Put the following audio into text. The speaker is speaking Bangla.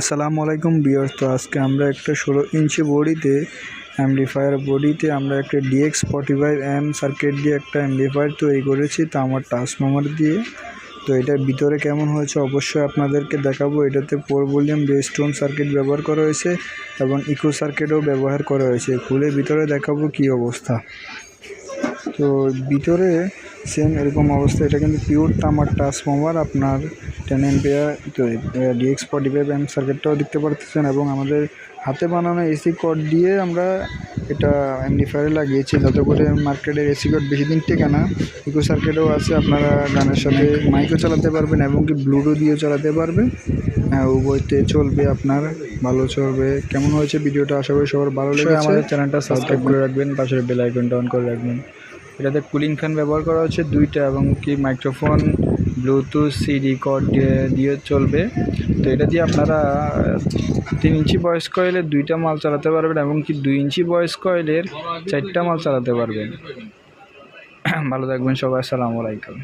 আসসালামু আলাইকুম বিয়ার্স তো আজকে আমরা একটা ষোলো ইঞ্চি বডিতে অ্যাম্পলিফায়ার বডিতে আমরা একটা DX forty five M circuit দিয়ে একটা অ্যাম্পলিফায়ার তৈরি করেছি, তা আমার ট্রান্সফর্মার দিয়ে। তো এটার ভিতরে কেমন হয়েছে অবশ্যই আপনাদেরকে দেখাবো। এটাতে ফোর ভলিউম বেস্টোন সার্কিট ব্যবহার করা হয়েছে এবং ইকো সার্কিটও ব্যবহার করা হয়েছে। খুলে ভিতরে দেখাবো কি অবস্থা। তো ভিতরে সেম এরকম অবস্থা। এটা কিন্তু পিওর তামার ট্রান্সফর্মার আপনার টেন এম্পিয়ার তো ডিএক্স ফর্টি ফাইভ এম সার্কিটটাও দেখতে পারতেছেন এবং আমাদের হাতে বানানো এসি কড দিয়ে আমরা এটা অ্যাম্পলিফায়ারে লাগিয়েছি। যাতে করে মার্কেটের এসি কড বেশি দিন টেকে না ইকো সার্কিটও আছে। আপনারা গানের সাথে মাইকও চালাতে পারবেন এবং কি ব্লুটুথ দিয়েও চালাতে পারবেন। হ্যাঁ উভয়তে চলবে আপনার ভালো চলবে। কেমন হয়েছে ভিডিওটা? আশা করি সবার ভালো লেগেছে। আমাদের চ্যানেলটা সাবস্ক্রাইব করে রাখবেন পাশের বেল আইকনটা অন করে রাখবেন। এটাতে কুলিং ফ্যান ব্যবহার করা হচ্ছে দুইটা এবং কি মাইক্রোফোন ব্লুটুথ সিডি কর্ড দিয়ে চলবে। তো এটা দিয়ে আপনারা তিন ইঞ্চি বয়স কয়েলের দুইটা মাল চালাতে পারবেন এবং কি দুই ইঞ্চি বয়স কয়েলের চারটা মাল চালাতে পারবেন। ভালো থাকবেন সবাই, আসসালামু আলাইকুম।